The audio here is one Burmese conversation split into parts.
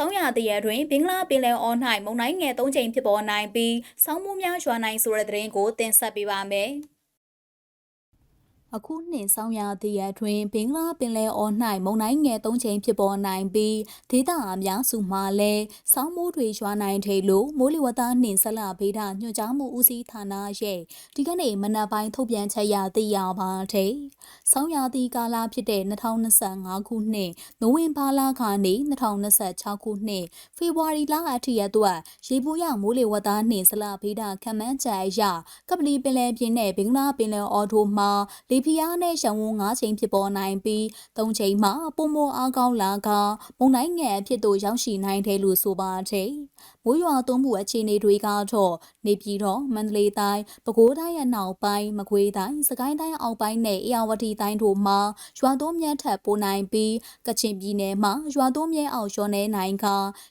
ဆောင်းရာသီရက်တွင်ဘင်္ဂလားပင်လယ်အော်၌မုန်တိုင်းငယ်၃ချိန်ဖြစ်ပေါ်နိုင်ပြီးဆောင်းမိုးများရွာနိုင်ဆိုတဲ့သတင်းကိုတင်ဆက်ပေးပါမယ်။ အခုနှစ်ဆောင်းရာသီရက်တွင်ဘင်္ဂလားပင်လယ်အော်၌မုန်တိုင်းငယ်၃ချိန်ဖြစ်ပေါ်နိုင်ပြီးဒေသအများစုမှာလည်းဆောင်းမိုးတွေရွာနိုင်တယ်လို့မိုးလေဝသနှင့်ဆက်လက်ဗေဒညွှန်ကြားမှုဦးစီးဌာနရဲ့ဒီကနေ့မနက်ပိုင်းထုတ်ပြန်ချက်အရသိရပါတယ်။ဆောင်းရာသီကာလဖြစ်တဲ့2025ခုနှစ်နိုဝင်ဘာလကနေ2026ခုနှစ်ဖေဖော်ဝါရီလအထိရအတွက်ရေပူရမိုးလေဝသနှင့်ဆက်လက်ဗေဒခန့်မှန်းချက်အရကပလီပင်လယ်ပြင်နဲ့ဘင်္ဂလားပင်လယ်အော်တို့မှာလေဖီယားနဲ့ရှံဝန်း၅ချိန်ဖြစ်ပေါ်နိုင်ပြီး၃ချိန်မှာပုံမအားကောင်းလာကမုန်တိုင်းငယ်အဖြစ်သို့ရောက်ရှိနိုင်တယ်လို့ဆိုပါတယ်။မိုးရွာသွန်းမှုအခြေအနေတွေကတော့နေပြည်တော်မန္တလေးတိုင်းပဲခူးတိုင်းအနောက်ပိုင်းမကွေးတိုင်းစကိုင်းတိုင်းအောက်ပိုင်းနဲ့အေရဝတီတိုင်းတို့မှာရွာသွန်းမြတ်ထပ်ပိုနိုင်ပြီးကချင်ပြည်နယ်မှာရွာသွန်းမြဲအောင်ရွှေနေနိုင်က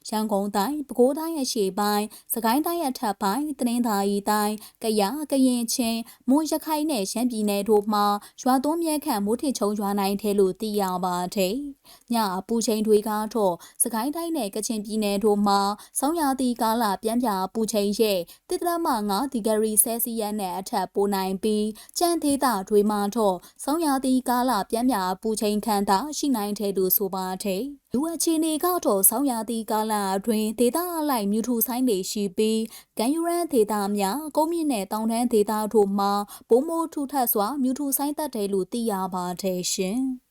ရန်ကုန်တိုင်းပဲခူးတိုင်းအရှေ့ပိုင်းစကိုင်းတိုင်းအထက်ပိုင်းတနင်္သာရီတိုင်းကရကရင်ချင်းမွန်ရခိုင်နဲ့ရှမ်းပြည်နယ်တို့မှာရွာသွန်းမြဲခန့်မိုးထင်ချုံရွာနိုင်တယ်လို့သိရပါတယ်။ညအပူချိန်တွေကတော့စကိုင်းတိုင်းနဲ့ကချင်ပြည်နယ်တို့မှာဆောင်းရာသီကာလပြန်ပြပူချိန်ရဲ့တစ်တရမ9ဒီဂရီဆဲစီယပ်နဲ့အထက်ပိုနိုင်ပြီးကြံသေးတာတွေမှာတော့ဆောင်းရာသီကာလပြန်ပြပူချိန်ခံတာရှိနိုင်တယ်လို့ဆိုပါတယ်။လူအခြေအနေကတော့ဆောင်းရာသီကာလအတွင်းဒေသအလိုက်မြူထူဆိုင်တွေရှိပြီးဂန်ယူရန်ဒေသများကုန်းမြင့်နဲ့တောင်တန်းဒေသတို့မှာပိုမိုထူထပ်စွာမြူထူဆိုင်သက်တယ်လို့သိရပါတယ်ရှင်။